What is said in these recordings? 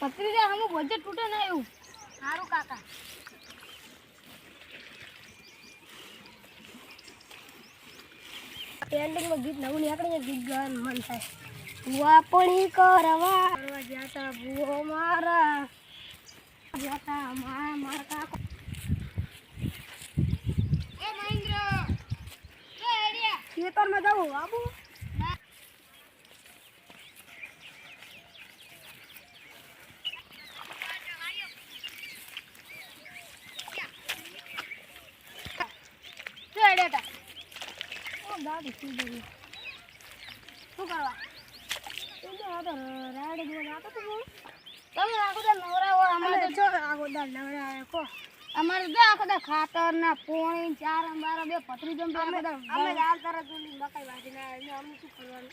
ભત્રીજા હમ બોજે તૂટે ના એવું. સારું કાકા. પેન્ડિંગમાં ગીત નવું નીકળે ગીત ગાવાનું મન થાય. વાપણી કરવા. કરવા તા ભૂવો મારા. જાતા મારા મારા કાકો. એ મહેન્દ્ર ખેતરમાં જવું આબુ શું એડિયા ઓ દાદી શું કરવા? અમારે તો આખો દા ખાતર ના પોણી ચાર અને બાર બે પતરી જમ આખો અમે હાલ તરત મકાઈ વાજી ના એટલે અમને શું કરવાનું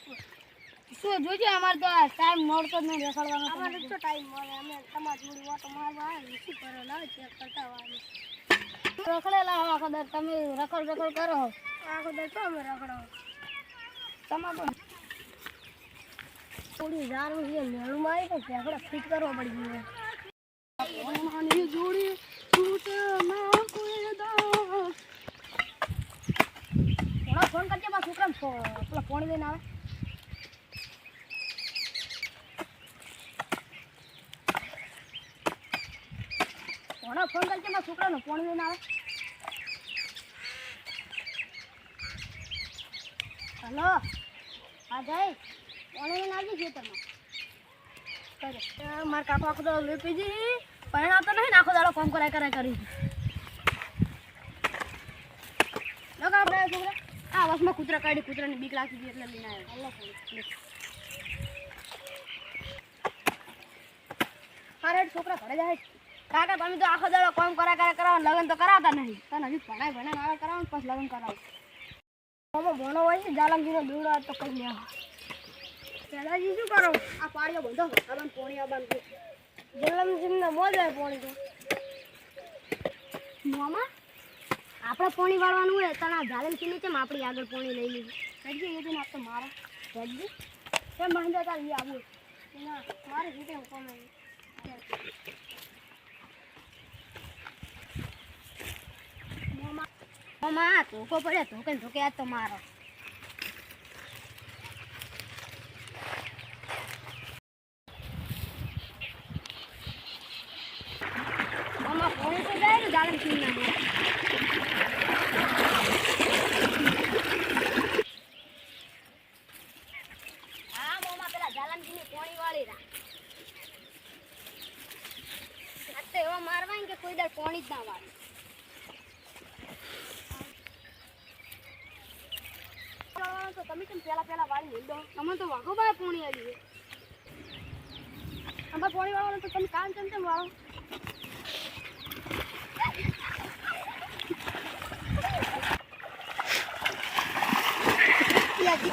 શું જોજે અમારે તો ટાઈમ મળતો જ નહીં રખડવાનો અમારે તો ટાઈમ મળે અમે તમારી જોડી ઓટો મારવા આવે શું કરો લાવે ચેક કરતા રખડેલા હો આખો દર તમે રખડ રખડ કરો આખો દર તો અમે રખડો તમારે થોડી જારું છે મેળું મારી તો આપણે ફિટ કરવો પડી ગયું. જોડી તૂટે ના કોઈ ઘણા ફોન કરજે મારા છોકરા પેલા ફોન લઈને આવે. ફોન કરજે મારા છોકરાનો ફોન લઈને આવે. હલો. હા જય. ઓનલાઈન આવી ગયો તમે મારે કાકો આખો દાડો લઈ પણ પરણાવતો નહીં આખો દાડો કોમ કરાય કરાય કરી લો કા આપણે છોકરા. આ વસમાં કૂતરા કાઢી કૂતરાની બીક લાગી દીધી એટલે લઈને આવ્યો. હારે છોકરા ઘરે જાય કાકા તમે તો આખો દાડો કામ કરા કરા કરાવો લગ્ન તો કરાવતા નહીં. તને હજી ભણાય ભણાય આગળ કરાવો પછી લગ્ન કરાવો. બાબા ભણો હોય છે જાલંગીનો દોડો તો કઈ પેલાજી શું કરો? આ પાણીઓ બંધો આબાન પોણી આબાન જલમજીને મોજાય પોણી તો મોમાં? આપણે પોણી વાળવાનું હોય, તને જાલમજી નીચે આપણી આગળ પોણી લઈ લીધી. કજી એ દિન આપણે મારા. કજી કેમ મહિન્દ્ર તાર આવું મારી જીતે હું કોમે મોમાં મોમાં ધોકો પડે ધોકે ધોકે આ તો મારો મારવા કે કોઈ દર પોણી જ ના વાળે. તમે પેલા પેલા વાળી લઈ દો તમે તો વાઘો ભાઈ પોણી આવી અમારે પોણી વાળવાનું તો તમે કામ કેમ કેમ વાળો? Yeah, you